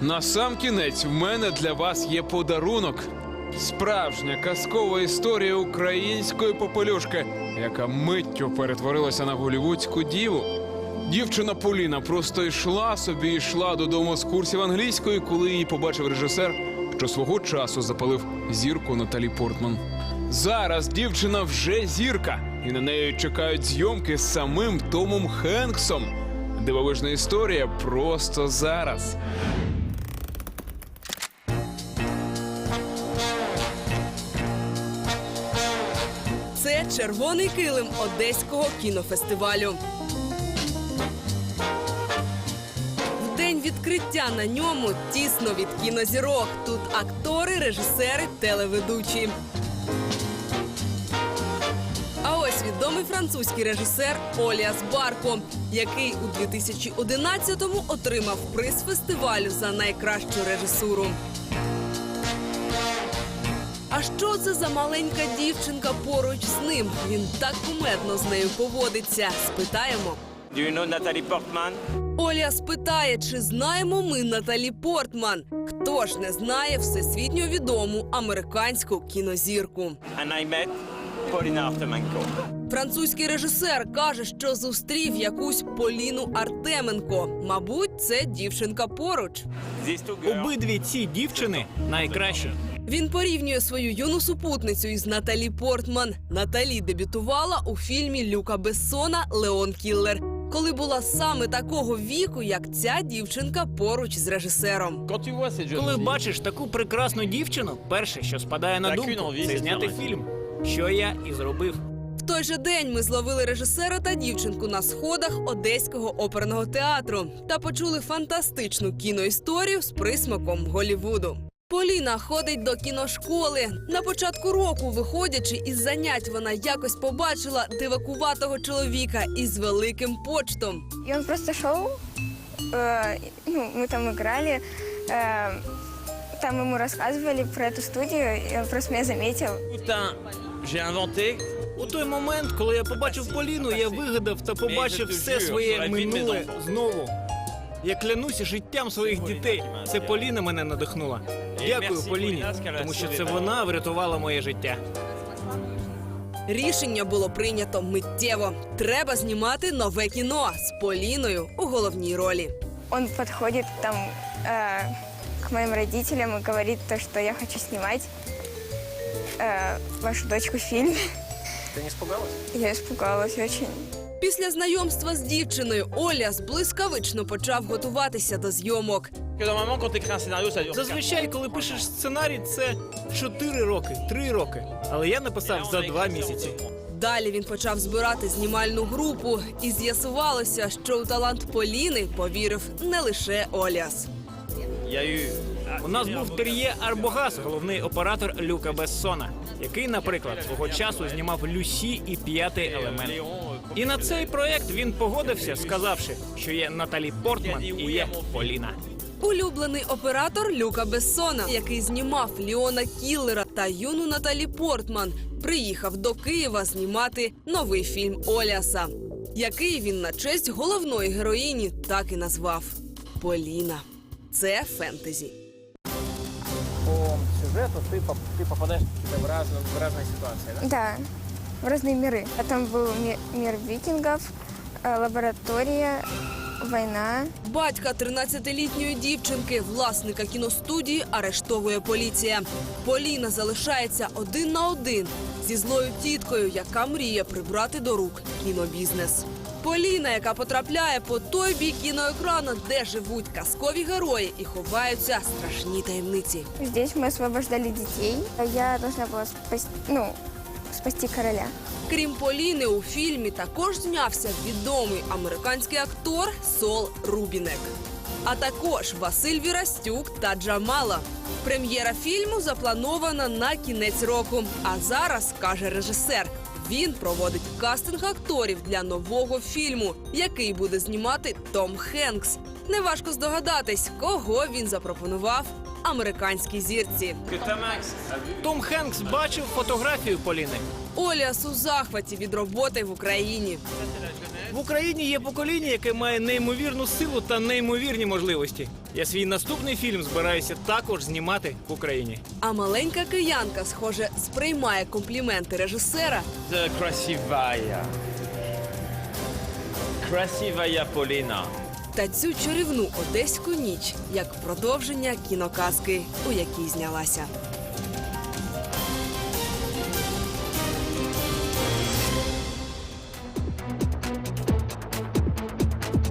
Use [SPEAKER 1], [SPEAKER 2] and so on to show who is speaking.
[SPEAKER 1] На сам кінець в мене для вас є подарунок. Справжня казкова історія української попелюшки, яка миттю перетворилася на голівудську діву. Дівчина Поліна просто йшла собі, йшла додому з курсів англійської, коли її побачив режисер, що свого часу запалив зірку Наталі Портман. Зараз дівчина вже зірка, і на неї чекають зйомки з самим Томом Хенксом. Дивовижна історія просто зараз.
[SPEAKER 2] Червоний килим одеського кінофестивалю. В день відкриття на ньому тісно від кінозірок. Тут актори, режисери, телеведучі. А ось відомий французький режисер Оліас Барко, який у 2011-му отримав приз фестивалю за найкращу режисуру. А що це за маленька дівчинка поруч з ним? Він так кумедно з нею поводиться. Спитаємо.
[SPEAKER 3] Do you know Natalie Portman?
[SPEAKER 2] Оля спитає, чи знаємо ми Наталі Портман. Хто ж не знає всесвітньо відому американську кінозірку?
[SPEAKER 3] And I met Paulina Artemenko.
[SPEAKER 2] Французький режисер каже, що зустрів якусь Поліну Артеменко. Мабуть, це дівчинка поруч.
[SPEAKER 4] Обидві ці дівчини найкращі.
[SPEAKER 2] Він порівнює свою юну супутницю із Наталі Портман. Наталі дебютувала у фільмі Люка Бессона Леон Кіллер, коли була саме такого віку, як ця дівчинка поруч з режисером.
[SPEAKER 4] Коли бачиш таку прекрасну дівчину, перше, що спадає на думку, це зняти фільм Що я і зробив.
[SPEAKER 2] В той же день ми зловили режисера та дівчинку на сходах Одеського оперного театру та почули фантастичну кіноісторію з присмаком Голівуду. Поліна ходить до кіношколи. На початку року, виходячи із занять, вона якось побачила дивакуватого чоловіка із великим почтом.
[SPEAKER 5] И он просто шел, э, ну, мы там играли, э, там ему рассказывали про эту студию, и он просто меня заметил.
[SPEAKER 6] tout un- j'ai inventé
[SPEAKER 4] У той момент, коли я побачив Поліну, я вигадав та побачив все своє минуле знову. Я клянуся життям своїх дітей. Це Поліна мене надихнула. Дякую, Поліні, тому що це вона врятувала моє життя.
[SPEAKER 2] Рішення було прийнято миттєво. Треба знімати нове кіно з Поліною у головній ролі.
[SPEAKER 5] Он подходит там э, к моим родителям и говорит то, что я хочу снимать э, вашу дочку в фильме.
[SPEAKER 4] Ти не спугалась?
[SPEAKER 5] Я испугалась очень.
[SPEAKER 2] Після знайомства з дівчиною Оля блискавично почав готуватися до зйомок.
[SPEAKER 4] Зазвичай, коли пишеш сценарій, це 4 роки, 3 роки. Але я написав за 2 місяці.
[SPEAKER 2] Далі він почав збирати знімальну групу, і з'ясувалося, що у талант Поліни повірив не лише Оляс.
[SPEAKER 6] a eu
[SPEAKER 4] У нас був Тер'є Арбогас, головний оператор Люка Бессона, який, наприклад, свого часу знімав Люсі і п'ятий елемент. І на цей проект він погодився, сказавши, що є Наталі Портман і є Поліна.
[SPEAKER 2] Улюблений оператор Люка Бессона, який знімав Ліона Кіллера та юну Наталі Портман, приїхав до Києва знімати новий фільм Оляса, який він на честь головної героїні так і назвав Поліна. Це фентезі
[SPEAKER 4] По сюжету ти, ти попадеш в разну, в різні ситуації, да?
[SPEAKER 5] Да, в разные миры. А там был ми- мир викингов, э, лаборатория, война.
[SPEAKER 2] Батька 13-літньої дівчинки, власника кіностудії, арештовує поліція. Поліна залишається один на один зі злою тіткою, яка мріє прибрати до рук кінобізнес. Поліна, яка потрапляє по той бік кіноекрану, де живуть казкові герої і ховаються страшні таємниці.
[SPEAKER 5] Здесь мы освобождали детей. Я должна была спасти, ну, спасти короля.
[SPEAKER 2] Крім Поліни, у фільмі також знявся відомий американський актор Сол Рубінек, а також Василь Вірастюк та Джамала. Прем'єра фільму запланована на кінець року. А зараз каже режисер. Він проводить кастинг акторів для нового фільму, який буде знімати Том Хенкс. Неважко здогадатись, кого він запропонував американській зірці.
[SPEAKER 4] Том Хенкс бачив фотографію Поліни.
[SPEAKER 2] Оліас у захваті від роботи в Україні.
[SPEAKER 4] В Україні є покоління, яке має неймовірну силу та неймовірні можливості. Я свій наступний фільм збираюся також знімати в Україні.
[SPEAKER 2] А маленька киянка, схоже, сприймає компліменти режисера
[SPEAKER 6] De Красивая. Красивая Полина.
[SPEAKER 2] та цю чарівну одеську ніч як продовження кіноказки, у якій знялася.